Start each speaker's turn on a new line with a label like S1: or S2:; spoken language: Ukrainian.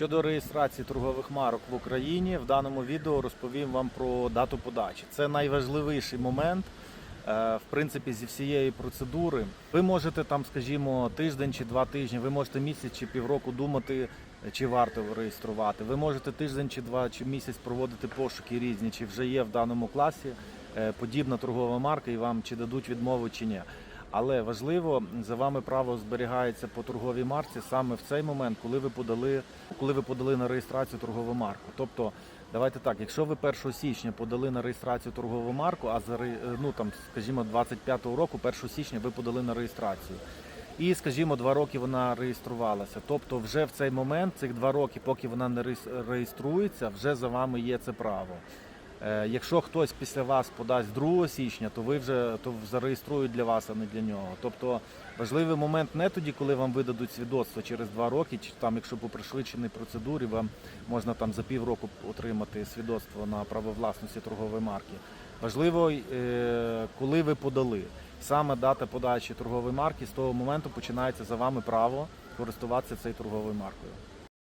S1: Щодо реєстрації торгових марок в Україні, в даному відео розповім вам про дату подачі. Це найважливіший момент. е, В принципі, зі всієї процедури ви можете там, скажімо, тиждень чи два тижні, ви можете місяць чи півроку думати, чи варто реєструвати. Ви можете тиждень чи два чи місяць проводити пошуки різні, чи вже є в даному класі е, подібна торгова марка, і вам чи дадуть відмову, чи ні. Але важливо, за вами право зберігається по торговій марці саме в цей момент, коли ви подали, коли ви подали на реєстрацію торгову марку. Тобто, давайте так, якщо ви 1 січня подали на реєстрацію торгову марку, а за ну там, скажімо, 25-го року, 1 січня ви подали на реєстрацію. І, скажімо, два роки вона реєструвалася. Тобто, вже в цей момент, цих два роки, поки вона не реєс- реєструється, вже за вами є це право. Е, Якщо хтось після вас подасть 2 січня, то ви вже то зареєструють для вас, а не для нього. Тобто важливий момент не тоді, коли вам видадуть свідоцтво через 2 роки, чи там, якщо по пришвидшеній процедурі, вам можна там за півроку отримати свідоцтво на право власності торгової марки. Важливо, е, коли ви подали. Саме дата подачі торгової марки з того моменту починається за вами право користуватися цією торговою маркою.